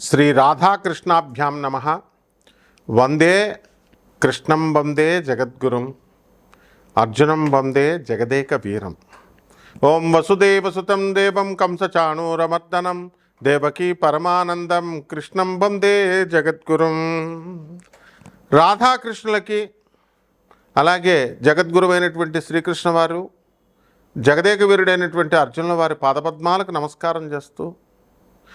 శ్రీ రాధాకృష్ణాభ్యాం నమ. వందే కృష్ణం వందే జగద్గురుం. అర్జునం వందే జగదేక వీరం ఓం వసుదేవసుతం దేవం కంసచాణూరమర్దనం. దేవకీ పరమానందం కృష్ణం వందే జగద్గురుం. రాధాకృష్ణులకి అలాగే జగద్గురువైనటువంటి శ్రీకృష్ణ వారు జగదేక వీరుడైనటువంటి అర్జునుల వారి పాదపద్మాలకు నమస్కారం చేస్తూ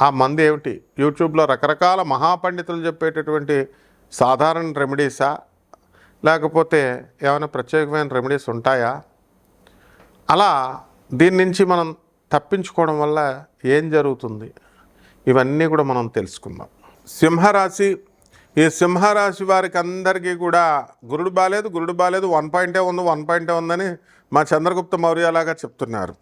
ఆ మందు ఏమిటి? యూట్యూబ్లో రకరకాల మహాపండితులు చెప్పేటటువంటి సాధారణ రెమెడీసా? లేకపోతే ఏమైనా ప్రత్యేకమైన రెమెడీస్ ఉంటాయా? అలా దీని నుంచి మనం తప్పించుకోవడం వల్ల ఏం జరుగుతుంది? ఇవన్నీ కూడా మనం తెలుసుకుందాం. సింహరాశి ఈ సింహరాశి వారికి అందరికీ కూడా గురుడు బాలేదు గురుడు బాలేదు వన్ పాయింటే ఉంది వన్ పాయింటే ఉందని మా చంద్రగుప్త మౌర్యలాగా చెప్తున్నారు.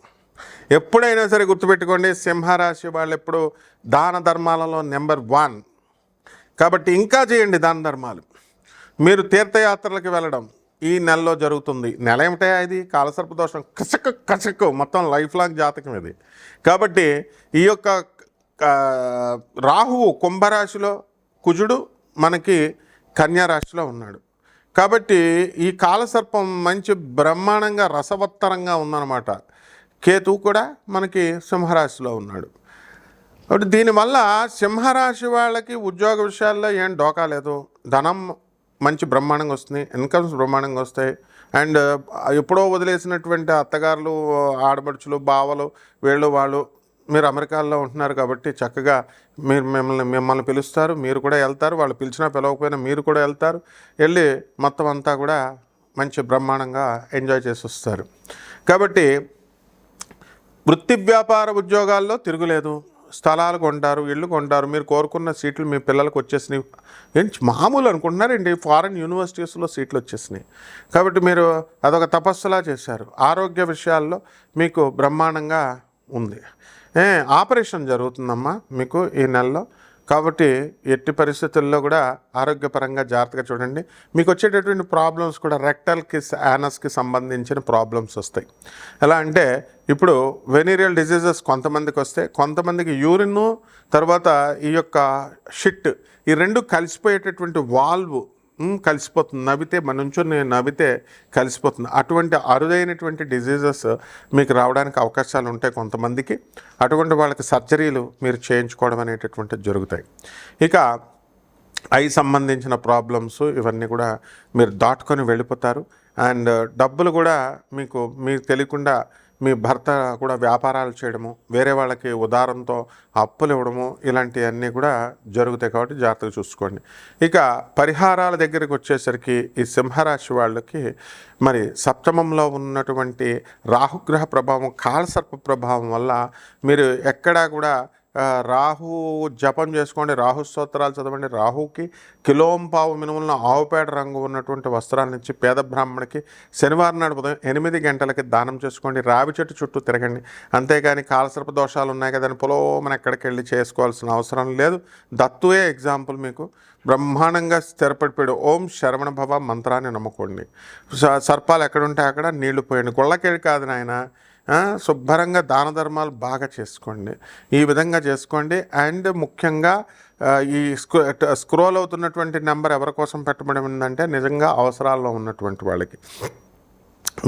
ఎప్పుడైనా సరే గుర్తుపెట్టుకోండి సింహరాశి వాళ్ళు ఎప్పుడు దాన ధర్మాలలో నెంబర్ వన్. కాబట్టి ఇంకా చేయండి దాన ధర్మాలు. మీరు తీర్థయాత్రలకు వెళ్ళడం ఈ నెలలో జరుగుతుంది. నెల ఏమిటా ఇది? కాలసర్ప దోషం. కసక కసక. మొత్తం లైఫ్ లాంగ్ జాతకం ఇది. కాబట్టి ఈ యొక్క రాహువు కుంభరాశిలో కుజుడు మనకి కన్యారాశిలో ఉన్నాడు. కాబట్టి ఈ కాలసర్పం మంచి బ్రహ్మాండంగా రసవత్తరంగా ఉందన్నమాట. కేతు కూడా మనకి సింహరాశిలో ఉన్నాడు. కాబట్టి దీనివల్ల సింహరాశి వాళ్ళకి ఉద్యోగ విషయాల్లో ఏం డోకా లేదు. ధనం మంచి బ్రహ్మాండంగా వస్తుంది. ఇన్కమ్స్ బ్రహ్మాండంగా వస్తాయి. అండ్ ఎప్పుడో వదిలేసినటువంటి అత్తగారులు ఆడబడుచులు బావలు వీళ్ళు వాళ్ళు మీరు అమెరికాలో ఉంటున్నారు కాబట్టి చక్కగా మీరు మిమ్మల్ని మిమ్మల్ని పిలుస్తారు. మీరు కూడా వెళ్తారు. వాళ్ళు పిలిచినా పిలవకపోయినా మీరు కూడా వెళ్తారు. వెళ్ళి మొత్తం అంతా కూడా మంచి బ్రహ్మాండంగా ఎంజాయ్ చేసి వస్తారు. కాబట్టి వృత్తి వ్యాపార ఉద్యోగాల్లో తిరుగులేదు. స్థలాలు కొంటారు ఇళ్ళు కొంటారు. మీరు కోరుకున్న సీట్లు మీ పిల్లలకు వచ్చేసినాయి ఏంటి మామూలు అనుకుంటున్నారండి? ఫారెన్ యూనివర్సిటీస్లో సీట్లు వచ్చేసినాయి. కాబట్టి మీరు అదొక తపస్సులా చేశారు. ఆరోగ్య విషయాల్లో మీకు బ్రహ్మాండంగా ఉంది. ఏ ఆపరేషన్ జరుగుతుందమ్మా మీకు ఈ నెలలో? కాబట్టి ఎట్టి పరిస్థితుల్లో కూడా ఆరోగ్యపరంగా జాగ్రత్తగా చూడండి. మీకు వచ్చేటటువంటి ప్రాబ్లమ్స్ కూడా రెక్టల్కి యానస్కి సంబంధించిన ప్రాబ్లమ్స్ వస్తాయి. ఎలా అంటే ఇప్పుడు వెనీరియల్ డిసీజెస్ కొంతమందికి వస్తే కొంతమందికి యూరిన్ తర్వాత ఈ యొక్క షిట్ ఈ రెండు కలిసిపోయేటటువంటి వాల్వ్ కలిసిపోతుంది. నవ్వితే మన నుంచొని నవ్వితే కలిసిపోతుంది. అటువంటి అరుదైనటువంటి డిజీజెస్ మీకు రావడానికి అవకాశాలు ఉంటాయి కొంతమందికి. అటువంటి వాళ్ళకి సర్జరీలు మీరు చేయించుకోవడం అనేటటువంటిది జరుగుతాయి. ఇక ఐ సంబంధించిన ప్రాబ్లమ్స్ ఇవన్నీ కూడా మీరు దాటుకొని వెళ్ళిపోతారు. అండ్ డబ్బులు కూడా మీకు మీకు తెలియకుండా మీ భర్త కూడా వ్యాపారాలు చేయడము వేరే వాళ్ళకి ఉదారంతో అప్పులు ఇవ్వడము ఇలాంటివన్నీ కూడా జరుగుతాయి కాబట్టి జాగ్రత్తగా చూసుకోండి. ఇక పరిహారాల దగ్గరికి వచ్చేసరికి ఈ సింహరాశి వాళ్ళకి మరి సప్తమంలో ఉన్నటువంటి రాహుగ్రహ ప్రభావం కాలసర్ప ప్రభావం వల్ల మీరు ఎక్కడా కూడా రాహు జపం చేసుకోండి రాహు స్తోత్రాలు చదవండి. రాహుకి కిలోంపావు మినుములను ఆవుపేడ రంగు ఉన్నటువంటి వస్త్రాలను ఇచ్చి పేద బ్రాహ్మణికి శనివారం నాడు ఉదయం ఎనిమిది గంటలకి దానం చేసుకోండి. రావి చెట్టు చుట్టూ తిరగండి. అంతేగాని కాలసర్ప దోషాలు ఉన్నాయి కదని పొలోమని ఎక్కడికి వెళ్ళి చేసుకోవాల్సిన అవసరం లేదు. దత్తువే ఎగ్జాంపుల్ మీకు. బ్రహ్మాండంగా స్థిరపడిపోయాడు. ఓం శరవణ భవ మంత్రాన్ని నమ్ముకోండి. స- సర్పాలు ఎక్కడుంటే అక్కడ నీళ్ళు పోయండి. గుళ్ళకెళ్ళి కాదు నాయన శుభ్రంగా దాన ధర్మాలు బాగా చేసుకోండి. ఈ విధంగా చేసుకోండి. అండ్ ముఖ్యంగా ఈ స్క్రో స్క్రోల్ అవుతున్నటువంటి నెంబర్ ఎవరి కోసం పెట్టబడి ఉందంటే నిజంగా అవసరాల్లో ఉన్నటువంటి వాళ్ళకి.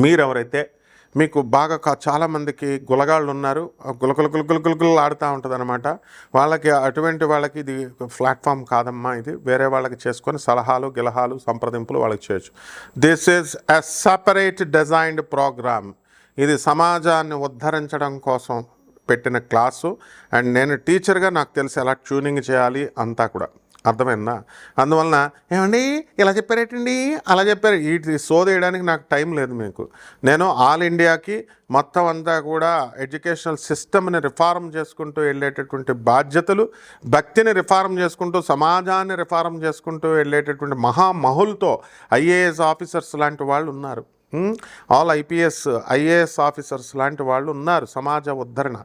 మీరెవరైతే మీకు బాగా కా- చాలామందికి గులగాళ్ళు ఉన్నారు గులకులు గులకులు గులకులు ఆడుతూ ఉంటుంది అనమాట వాళ్ళకి అటువంటి వాళ్ళకి ఇది ప్లాట్ఫామ్ కాదమ్మా ఇది. వేరే వాళ్ళకి చేసుకొని సలహాలు గిలహాలు సంప్రదింపులు వాళ్ళకి చేయొచ్చు. This is a separate designed programme. ఇది సమాజాన్ని ఉద్ధరించడం కోసం పెట్టిన క్లాసు. అండ్ నేను టీచర్గా నాకు తెలిసి ఎలా ట్యూనింగ్ చేయాలి అంతా కూడా. అర్థమైందా? అందువలన ఏమండి? ఇలా చెప్పారేటండి? అలా చెప్పారు. ఈ సోదేయడానికి నాకు టైం లేదు మీకు. నేను ఆల్ ఇండియాకి మొత్తం అంతా కూడా ఎడ్యుకేషనల్ సిస్టమ్ని రిఫార్మ్ చేసుకుంటూ వెళ్ళేటటువంటి బాధ్యతలు భక్తిని రిఫార్మ్ చేసుకుంటూ సమాజాన్ని రిఫార్మ్ చేసుకుంటూ వెళ్ళేటటువంటి మహామహులతో ఐఏఎస్ ఆఫీసర్స్ లాంటి వాళ్ళు ఉన్నారు. ఆల్ ఐపీఎస్ ఐఏఎస్ ఆఫీసర్స్ లాంటి వాళ్ళు ఉన్నారు సమాజ ఉద్ధరణ.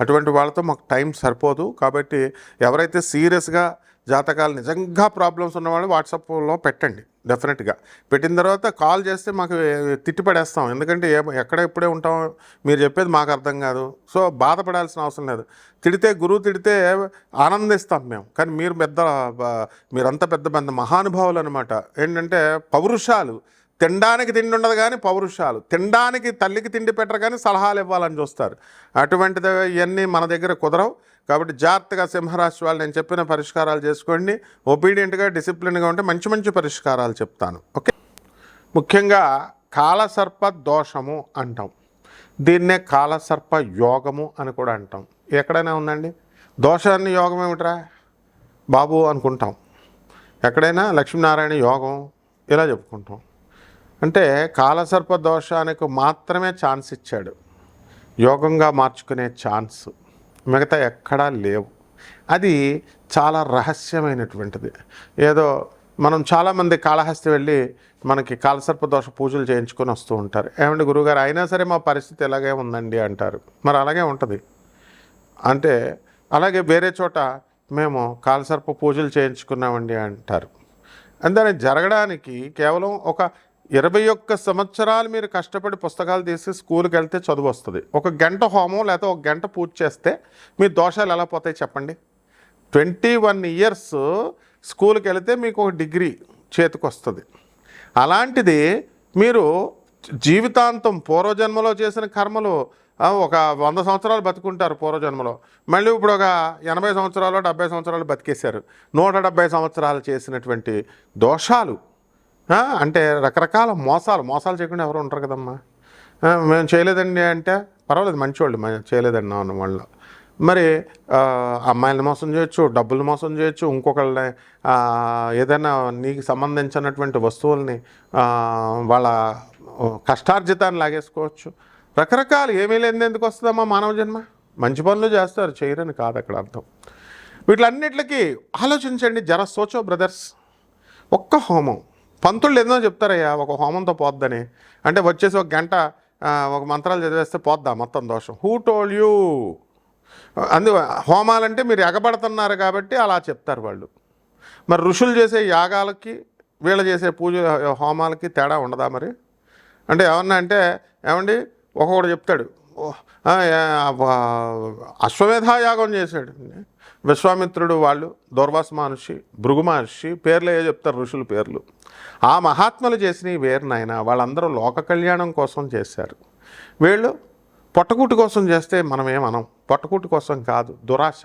అటువంటి వాళ్ళతో మాకు టైం సరిపోదు. కాబట్టి ఎవరైతే సీరియస్గా జాతకాలు నిజంగా ప్రాబ్లమ్స్ ఉన్నవాళ్ళు వాట్సాప్లో పెట్టండి డెఫినెట్గా. పెట్టిన తర్వాత కాల్ చేస్తే మాకు తిట్టిపడేస్తాం. ఎందుకంటే ఏ ఎక్కడ ఇప్పుడే ఉంటాం మీరు చెప్పేది మాకు అర్థం కాదు. సో బాధపడాల్సిన అవసరం లేదు. తిడితే గురువు తిడితే ఆనందిస్తాం మేము. కానీ మీరు పెద్ద మీరంత మీరంతా పెద్ద పెద్ద మహానుభావులు అనమాట ఏంటంటే పౌరుషాలు. తినడానికి తిండి ఉండదు కానీ పౌరుషాలు. తినడానికి తల్లికి తిండి పెట్టరు కానీ సలహాలు ఇవ్వాలని చూస్తారు. అటువంటిది ఇవన్నీ మన దగ్గర కుదరవు. కాబట్టి జాగ్రత్తగా సింహరాశి వాళ్ళు నేను చెప్పిన పరిష్కారాలు చేసుకోండి. ఒబీడియంట్గా డిసిప్లిన్గా ఉంటే మంచి మంచి పరిష్కారాలు చెప్తాను. ఓకే? ముఖ్యంగా కాలసర్ప దోషము అంటాం. దీన్నే కాలసర్ప యోగము అని కూడా అంటాం. ఎక్కడైనా ఉందండి? దోషాన్ని యోగం ఏమిట్రా? బాబు అనుకుంటాం. ఎక్కడైనా లక్ష్మీనారాయణ యోగం ఇలా చెప్పుకుంటాం. అంటే కాలసర్ప దోషానికి మాత్రమే ఛాన్స్ ఇచ్చాడు. యోగంగా మార్చుకునే ఛాన్స్ మిగతా ఎక్కడా లేవు. అది చాలా రహస్యమైనటువంటిది. ఏదో మనం చాలామంది కాళహస్తి వెళ్ళి మనకి కాలసర్ప దోష పూజలు చేయించుకొని వస్తూ ఉంటారు. ఏమండి గురుగారు అయినా సరే మా పరిస్థితి ఇలాగే ఉందండి అంటారు. మరి అలాగే ఉంటుంది. అంటే అలాగే వేరే చోట మేము కాలసర్ప పూజలు చేయించుకున్నామండి అంటారు. అంటే జరగడానికి కేవలం ఒక ఇరవై ఒక్క సంవత్సరాలు మీరు కష్టపడి పుస్తకాలు తీసి స్కూల్కి వెళ్తే చదువు వస్తుంది. ఒక గంట హోమం లేకపోతే ఒక గంట పూజ చేస్తే మీ దోషాలు ఎలా పోతాయి చెప్పండి? ట్వంటీ వన్ ఇయర్స్ స్కూల్కి వెళితే మీకు ఒక డిగ్రీ చేతికి వస్తుంది. అలాంటిది మీరు జీవితాంతం పూర్వజన్మలో చేసిన కర్మలు ఒక వంద సంవత్సరాలు బతుకుంటారు పూర్వజన్మలో. మళ్ళీ ఇప్పుడు ఒక ఎనభై సంవత్సరాలు డెబ్బై సంవత్సరాలు బతికేశారు. నూట డెబ్బై సంవత్సరాలు చేసినటువంటి దోషాలు అంటే రకరకాల మోసాలు మోసాలు చేయకుండా ఎవరు ఉంటారు కదమ్మా. మేము చేయలేదండి అంటే పర్వాలేదు మంచివాళ్ళు చేయలేదండి అన్న వాళ్ళు. మరి అమ్మాయిలను మోసం చేయొచ్చు డబ్బులు మోసం చేయొచ్చు ఇంకొకళ్ళని ఏదైనా నీకు సంబంధించినటువంటి వస్తువుల్ని వాళ్ళ కష్టార్జితాన్ని లాగేసుకోవచ్చు. రకరకాలు ఏమీ లేని ఎందుకు వస్తుందమ్మా మానవ జన్మ? మంచి పనులు చేస్తారు చేయరని కాదు అక్కడ అర్థం. వీటిలన్నిటికీ ఆలోచించండి జర సోచో బ్రదర్స్. ఒక్క హోమం పంతుళ్ళు ఏదో చెప్తారయ్యా ఒక హోమంతో పోద్దని. అంటే వచ్చేసి ఒక గంట ఒక మంత్రాలు చదివేస్తే పోద్దా మొత్తం దోషం? హూ టోల్ యూ అందు హోమాలంటే మీరు ఎగబడుతున్నారు కాబట్టి అలా చెప్తారు వాళ్ళు. మరి ఋషులు చేసే యాగాలకి వీళ్ళు చేసే పూజ హోమాలకి తేడా ఉండదా మరి? అంటే ఏమన్నా అంటే ఏమండి ఒక్కొక్కడు చెప్తాడు అశ్వమేధ యాగం చేశాడు. విశ్వామిత్రుడు వాళ్ళు దూర్వాస మహర్షి భృగు మహర్షి పేర్లు ఏ చెప్తారు ఋషుల పేర్లు. ఆ మహాత్ములు చేసిన వేరు నాయన వాళ్ళందరూ లోక కళ్యాణం కోసం చేశారు. వీళ్ళు పొట్టకూటి కోసం చేస్తే మనం పొట్టకూటి కోసం కాదు దురాశ.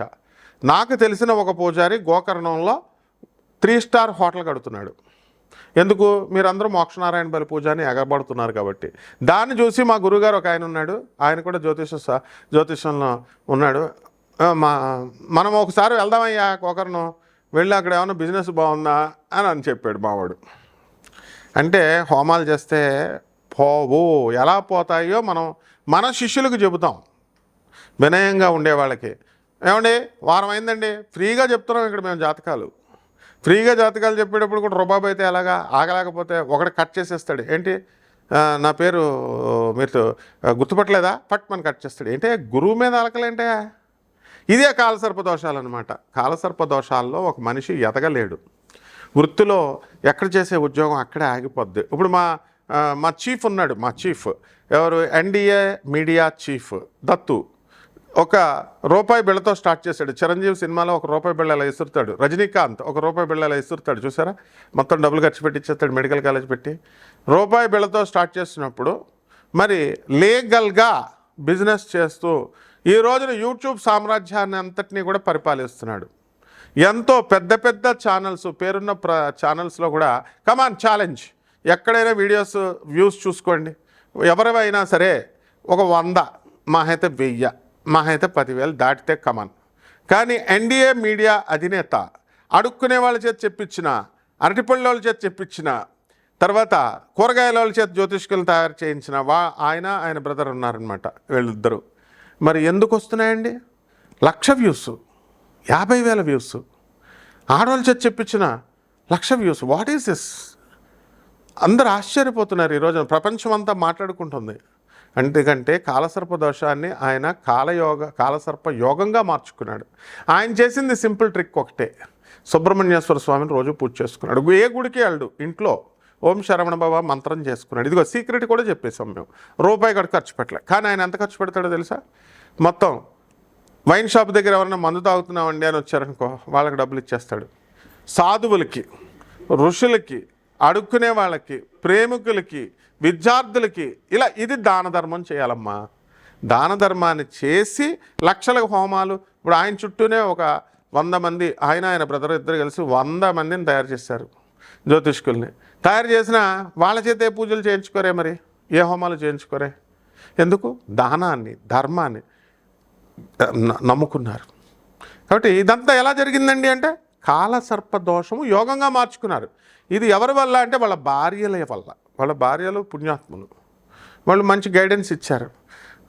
నాకు తెలిసిన ఒక పూజారి గోకర్ణంలో త్రీ స్టార్ హోటల్ కడుతున్నాడు. ఎందుకు? మీరందరూ మోక్షనారాయణ బలి పూజని ఎగబడుతున్నారు కాబట్టి. దాన్ని చూసి మా గురుగారు ఒక ఆయన ఉన్నాడు. ఆయన కూడా జ్యోతిష స- జ్యోతిషంలో ఉన్నాడు. మా మనం ఒకసారి వెళ్దామయ్యా గోకర్ణం వెళ్ళి అక్కడ ఏమైనా బిజినెస్ బాగుందా అని అని చెప్పాడు మావాడు. అంటే హోమాలు చేస్తే పోవు ఎలా పోతాయో మనం మన శిష్యులకు చెబుతాం. వినయంగా ఉండే వాళ్ళకి. ఏమండి వారం అయిందండి. ఫ్రీగా చెప్తున్నాం ఇక్కడ మేము జాతకాలు. ఫ్రీగా జాతకాలు చెప్పేటప్పుడు కూడా రుబాబు అయితే ఎలాగా ఆగలేకపోతే ఒకటి కట్ చేసేస్తాడు. ఏంటి? నా పేరు మీరు గుర్తుపట్టలేదా? పట్ మనం కట్ చేస్తాడు. ఏంటి? గురువు మీద అలకలేంటే ఇదే కాలసర్ప దోషాలు అనమాట కాలసర్ప దోషాల్లో ఒక మనిషి ఎదగలేడు. వృత్తిలో ఎక్కడ చేసే ఉద్యోగం అక్కడే ఆగిపోద్ది. ఇప్పుడు మా మా చీఫ్ ఉన్నాడు మా చీఫ్. ఎవరు? NDA media chief Dattu. ఒక రూపాయి బిళ్ళతో స్టార్ట్ చేశాడు. చిరంజీవి సినిమాలో ఒక రూపాయి బిళ్ళ ఇలా ఇసురుతాడు. రజనీకాంత్ ఒక రూపాయి బిళ్ళ ఇలా ఇసురుతాడు. చూసారా? మొత్తం డబ్బులు ఖర్చు పెట్టి ఇచ్చేస్తాడు మెడికల్ కాలేజ్ పెట్టి. రూపాయి బిళ్ళతో స్టార్ట్ చేసినప్పుడు మరి లీగల్గా బిజినెస్ చేస్తూ ఈ రోజున యూట్యూబ్ సామ్రాజ్యాన్ని అంతటినీ కూడా పరిపాలిస్తున్నాడు. ఎంతో పెద్ద పెద్ద ఛానల్స్ పేరున్న ప్ర ఛానల్స్లో కూడా కమాన్ ఛాలెంజ్ ఎక్కడైనా వీడియోస్ వ్యూస్ చూసుకోండి. ఎవరివైనా సరే ఒక వంద మాహైతే వెయ్యి మా పదివేలు దాటితే కమాన్ కానీ ఎన్డీఏ మీడియా అధినేత అడుక్కునే వాళ్ళ చేత చెప్పించిన అరటిపళ్ళ వాళ్ళ చేత చెప్పించిన తర్వాత కూరగాయల వాళ్ళ చేత జ్యోతిష్కులు తయారు చేయించిన వా ఆయన ఆయన బ్రదర్ ఉన్నారనమాట వీళ్ళిద్దరూ. మరి ఎందుకు వస్తున్నాయండి? లక్ష వ్యూస్ యాభై వేల వ్యూస్. ఆడవాళ్ళ చేతి చెప్పించిన lakh views. What is this అందరు ఆశ్చర్యపోతున్నారు ఈరోజు ప్రపంచం అంతా మాట్లాడుకుంటుంది. ఎందుకంటే కాలసర్ప దోషాన్ని ఆయన కాలయోగ కాలసర్ప యోగంగా మార్చుకున్నాడు. ఆయన చేసింది సింపుల్ ట్రిక్ ఒకటే. సుబ్రహ్మణ్యేశ్వర స్వామిని రోజు పూజ చేసుకున్నాడు. ఏ గుడికి వెళ్ళడు? ఇంట్లో. ఓం శరవణ బాబా మంత్రం చేసుకున్నాడు. ఇదిగో సీక్రెట్ కూడా చెప్పేసాం మేము. రూపాయి కూడా ఖర్చు పెట్టలే. కానీ ఆయన ఎంత ఖర్చు పెడతాడో తెలుసా? మొత్తం వైన్ షాప్ దగ్గర ఎవరైనా మందు తాగుతున్నామండి అని వచ్చారనుకో వాళ్ళకి డబ్బులు ఇచ్చేస్తాడు. సాధువులకి ఋషులకి అడుక్కునే వాళ్ళకి ప్రేమికులకి విద్యార్థులకి ఇలా ఇది దాన ధర్మం చేయాలమ్మా. దాన ధర్మాన్ని చేసి లక్షల హోమాలు. ఇప్పుడు ఆయన చుట్టూనే ఒక వంద మంది ఆయన ఆయన బ్రదర్ ఇద్దరు కలిసి వంద మందిని తయారు చేశారు జ్యోతిష్కుల్ని. తయారు చేసిన వాళ్ళ చేతే పూజలు చేయించుకోరే మరి? ఏ హోమాలు చేయించుకోరే? ఎందుకు? దానాన్ని ధర్మాన్ని నమ్ముకున్నారు. కాబట్టి ఇదంతా ఎలా జరిగిందండి అంటే కాలసర్ప దోషము యోగంగా మార్చుకున్నారు. ఇది ఎవరి వల్ల అంటే వాళ్ళ భార్యల వల్ల. వాళ్ళ భార్యలు పుణ్యాత్ములు. వాళ్ళు మంచి గైడెన్స్ ఇచ్చారు.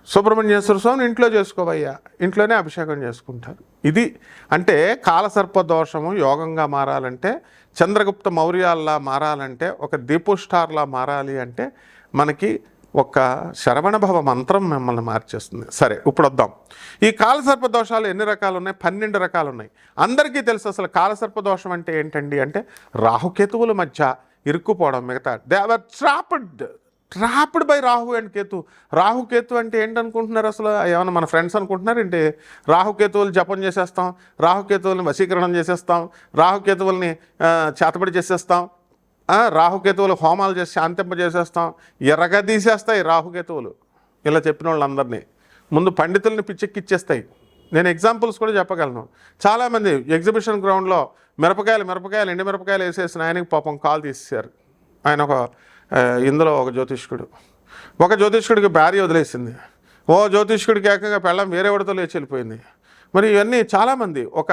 సుబ్రహ్మణ్యేశ్వర స్వామిని ఇంట్లో చేసుకోవయ్యా. ఇంట్లోనే అభిషేకం చేసుకుంటారు. ఇది అంటే కాలసర్ప దోషము యోగంగా మారాలంటే చంద్రగుప్త మౌర్యాల్లా మారాలంటే ఒక దీపు స్టార్లా మారాలి అంటే మనకి ఒక శరవణభవ మంత్రం మిమ్మల్ని మార్చేస్తుంది. సరే ఇప్పుడు వద్దాం. ఈ కాలసర్ప దోషాలు ఎన్ని రకాలు ఉన్నాయి పన్నెండు రకాలు ఉన్నాయి అందరికీ తెలుసు అసలు కాలసర్ప దోషం అంటే ఏంటండి? అంటే రాహుకేతువుల మధ్య ఇరుక్కుపోవడం మిగతా. They are trapped trapped by Rahu and Ketu. Rahuketu అంటే ఏంటనుకుంటున్నారు అసలు? ఏమైనా మన ఫ్రెండ్స్ అనుకుంటున్నారు ఏంటి? రాహుకేతువులు జపం చేసేస్తాం రాహుకేతువుల్ని వశీకరణం చేసేస్తాం రాహుకేతువుల్ని చేతబడి చేసేస్తాం రాహుకేతువులు హోమాలు చేసి శాంతింప చేసేస్తాం ఎర్రగా తీసేస్తాయి రాహుకేతువులు ఇలా చెప్పిన వాళ్ళందరినీ. ముందు పండితుల్ని పిచ్చెక్కిచ్చేస్తాయి. నేను ఎగ్జాంపుల్స్ కూడా చెప్పగలను. చాలామంది ఎగ్జిబిషన్ గ్రౌండ్లో మిరపకాయలు మిరపకాయలు ఎండి మిరపకాయలు వేసేసిన ఆయనకి పాపం కాల్ తీసేశారు. ఆయన ఒక ఇందులో ఒక జ్యోతిష్కుడు. ఒక జ్యోతిష్కుడికి భార్య వదిలేసింది. ఓ జ్యోతిష్కుడికి ఏకంగా పెళ్ళం వేరే వాడితో లేచి వెళ్ళిపోయింది. మరి ఇవన్నీ చాలామంది ఒక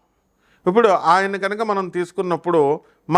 ఇప్పుడు ఆయన కనుక మనం తీసుకున్నప్పుడు